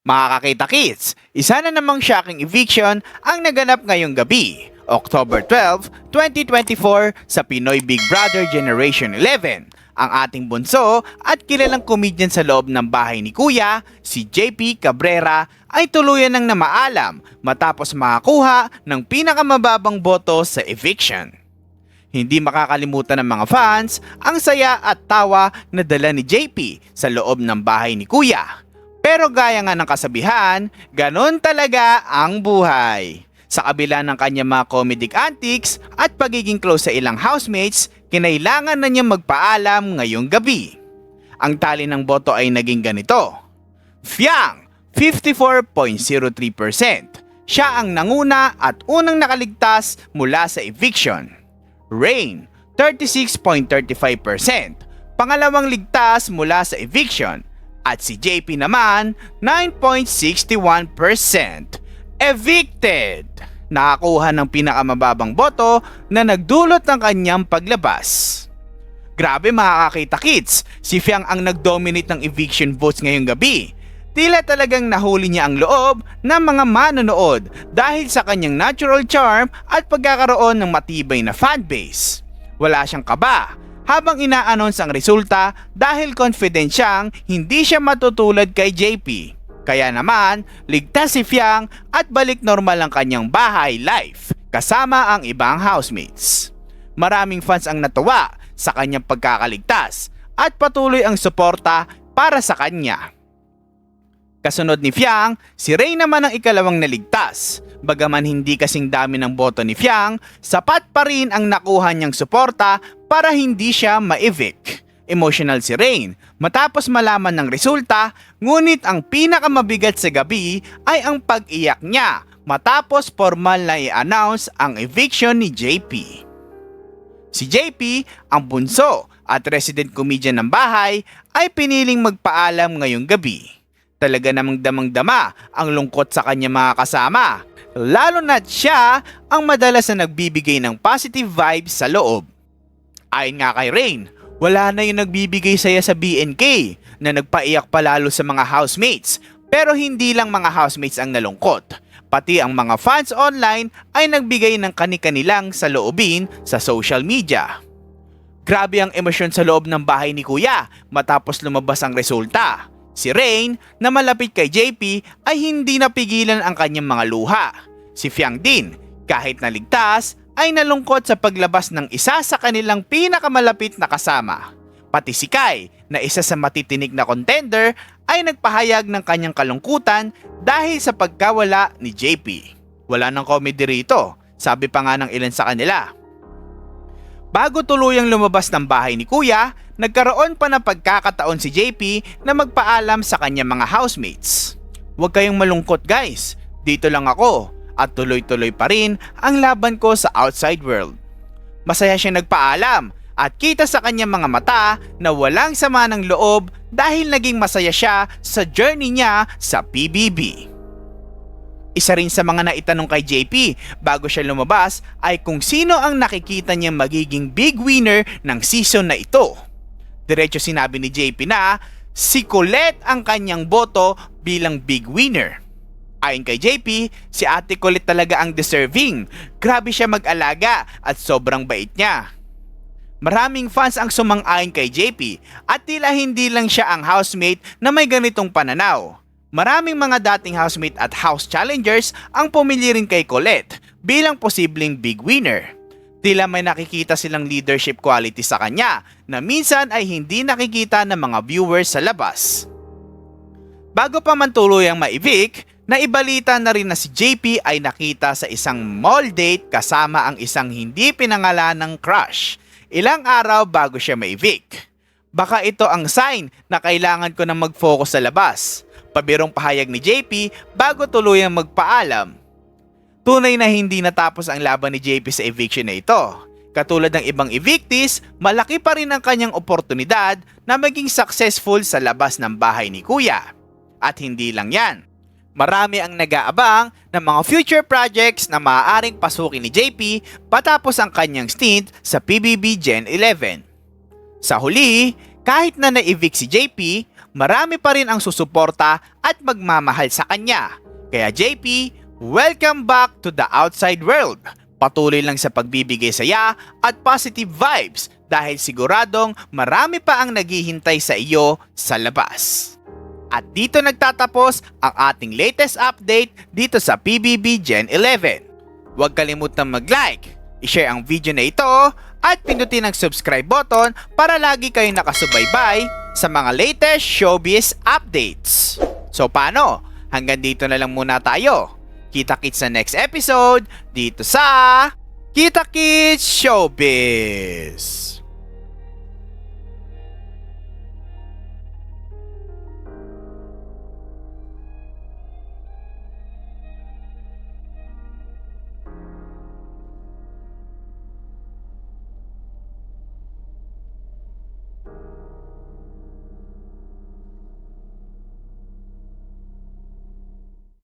Mga kakita kids, isa na namang shocking eviction ang naganap ngayong gabi, October 12, 2024 sa Pinoy Big Brother Generation 11. Ang ating bunso at kilalang comedian sa loob ng bahay ni Kuya, si JP Cabrera, ay tuluyan ng namaalam matapos makakuha ng pinakamababang boto sa eviction. Hindi makakalimutan ng mga fans ang saya at tawa na dala ni JP sa loob ng bahay ni Kuya. Pero gaya nga ng kasabihan, ganon talaga ang buhay. Sa kabila ng kanyang mga comedic antics at pagiging close sa ilang housemates, kinailangan na niya magpaalam ngayong gabi. Ang tali ng boto ay naging ganito. Fiang, 54.03%. Siya ang nanguna at unang nakaligtas mula sa eviction. Rain, 36.35%. Pangalawang ligtas mula sa eviction. At si JP naman, 9.61%. Evicted! Nakakuha ng pinakamababang boto na nagdulot ng kanyang paglabas. Grabe makakakita kids, si Fiang ang nag-dominate ng eviction votes ngayong gabi. Tila talagang nahuli niya ang loob ng mga manonood dahil sa kanyang natural charm at pagkakaroon ng matibay na fanbase. Wala siyang kaba habang ina-announce ang resulta dahil confident siyang hindi siya matutulad kay JP. Kaya naman, ligtas si Fiang at balik normal ang kanyang bahay life kasama ang ibang housemates. Maraming fans ang natuwa sa kanyang pagkakaligtas at patuloy ang suporta para sa kanya. Kasunod ni Fiang, si Ray naman ang ikalawang naligtas. Bagaman hindi kasing dami ng boto ni Fiang, sapat pa rin ang nakuha niyang suporta para hindi siya ma-evict. Emotional si Rain matapos malaman ng resulta, ngunit ang pinakamabigat sa gabi ay ang pag-iyak niya matapos formal na i-announce ang eviction ni JP. Si JP, ang bunso at resident comedian ng bahay, ay piniling magpaalam ngayong gabi. Talaga namang damang-dama ang lungkot sa kanya mga kasama, lalo na't siya ang madalas na nagbibigay ng positive vibes sa loob. Ayon nga kay Rain, wala na yung nagbibigay saya sa BNK na nagpaiyak palalo sa mga housemates. Pero hindi lang mga housemates ang nalungkot. Pati ang mga fans online ay nagbigay ng kani-kanilang sa loobin sa social media. Grabe ang emosyon sa loob ng bahay ni Kuya matapos lumabas ang resulta. Si Rain na malapit kay JP ay hindi napigilan ang kanyang mga luha. Si Fiang din, kahit naligtas, ay nalungkot sa paglabas ng isa sa kanilang pinakamalapit na kasama. Pati si Kai, na isa sa matitinig na contender, ay nagpahayag ng kanyang kalungkutan dahil sa pagkawala ni JP. Wala nang comedy rito, sabi pa nga ng ilan sa kanila. Bago tuluyang lumabas ng bahay ni Kuya, nagkaroon pa ng pagkakataon si JP na magpaalam sa kanyang mga housemates. Huwag kayong malungkot guys, dito lang ako at tuloy-tuloy pa rin ang laban ko sa outside world. Masaya siya nagpaalam at kita sa kanyang mga mata na walang sama ng loob dahil naging masaya siya sa journey niya sa PBB. Isa rin sa mga naitanong kay JP bago siya lumabas ay kung sino ang nakikita niyang magiging big winner ng season na ito. Diretso sinabi ni JP na si Colette ang kanyang boto bilang big winner. Ayon kay JP, si Ate Colette talaga ang deserving. Grabe siya mag-alaga at sobrang bait niya. Maraming fans ang sumang-ayon kay JP at tila hindi lang siya ang housemate na may ganitong pananaw. Maraming mga dating housemate at house challengers ang pumili rin kay Colette bilang posibleng big winner. Tila may nakikita silang leadership quality sa kanya na minsan ay hindi nakikita ng mga viewers sa labas. Bago pa man tuluyang ma-evict, naibalita na rin na si JP ay nakita sa isang mall date kasama ang isang hindi pinangalan ng crush ilang araw bago siya ma-evict. Baka ito ang sign na kailangan ko na mag-focus sa labas. Pabirong pahayag ni JP bago tuluyang magpaalam. Tunay na hindi natapos ang laban ni JP sa eviction na ito. Katulad ng ibang evictees, malaki pa rin ang kanyang oportunidad na maging successful sa labas ng bahay ni Kuya. At hindi lang yan. Marami ang nag-aabang ng mga future projects na maaaring pasukin ni JP patapos ang kanyang stint sa PBB Gen 11. Sa huli, kahit na na-evict si JP, marami pa rin ang susuporta at magmamahal sa kanya. Kaya JP, welcome back to the outside world. Patuloy lang sa pagbibigay saya at positive vibes dahil siguradong marami pa ang naghihintay sa iyo sa labas. At dito nagtatapos ang ating latest update dito sa PBB Gen 11. Huwag kalimutang mag-like, i-share ang video na ito at pindutin ang subscribe button para lagi kayong nakasubaybay sa mga latest showbiz updates. So paano? Hanggang dito na lang muna tayo. Kita-kits sa next episode dito sa Kita Kits Showbiz.